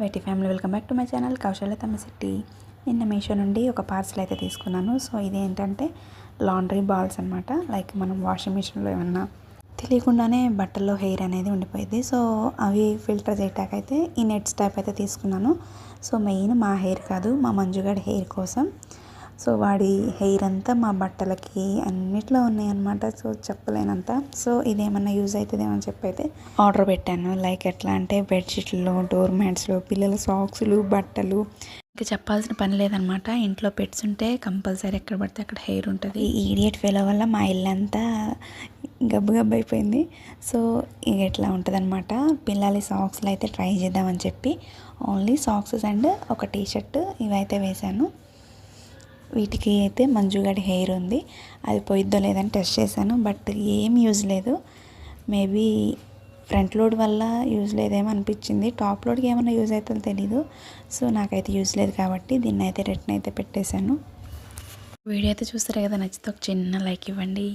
YT family welcome back to my channel. Kausalya Thammisetty నిన్న మీషో నుండి ఒక పార్సల్ అయితే తీసుకున్నాను. సో ఇది ఏంటంటే లాండ్రీ బాల్స్ అనమాట లైక్ మనం వాషింగ్ మిషన్లో ఏమన్నా తెలియకుండానే బట్టల్లో హెయిర్ అనేది ఉండిపోయింది. సో అవి ఫిల్టర్ చేయటాకైతే ఈ నెట్స్ టైప్ అయితే తీసుకున్నాను. సో మెయిన్ మా హెయిర్ కాదు మా మంజుగడ్ హెయిర్ కోసం. సో వాడి హెయిర్ అంతా మా బట్టలకి అన్నిట్లో ఉన్నాయన్నమాట. సో చెప్పలేనంత. సో ఇదేమన్నా యూజ్ అవుతుందేమో అని చెప్పి అయితే ఆర్డర్ పెట్టాను. లైక్ ఎట్లా అంటే బెడ్షీట్లు డోర్ మ్యాట్స్లో పిల్లల సాక్స్లు బట్టలు. ఇంకా చెప్పాల్సిన పని లేదనమాట ఇంట్లో పెట్స్ ఉంటే కంపల్సరీ ఎక్కడ పడితే అక్కడ హెయిర్ ఉంటుంది. ఈ ఈడియట్ ఫెలో వల్ల మా ఇల్లు అంతా గబ్బు గబ్బు అయిపోయింది. సో ఇక ఎట్లా ఉంటుంది అనమాట పిల్లలి సాక్స్లు అయితే ట్రై చేద్దామని చెప్పి ఓన్లీ సాక్సెస్ అండ్ ఒక టీ షర్ట్ ఇవైతే వేశాను. వీటికి అయితే మంజుగడి హెయిర్ ఉంది. అది పోయిద్దో లేదని టెస్ట్ చేశాను. బట్ ఏం యూజ్ లేదు. మేబీ ఫ్రంట్ లోడ్ వల్ల యూజ్ లేదేమో అనిపించింది. టాప్ లోడ్కి ఏమైనా యూజ్ అవుతుందో తెలీదు. సో నాకైతే యూజ్ లేదు కాబట్టి దీన్ని అయితే రిటర్న్ అయితే పెట్టేశాను. వీడియో అయితే చూస్తారు కదా? నచ్చితే ఒక చిన్న లైక్ ఇవ్వండి.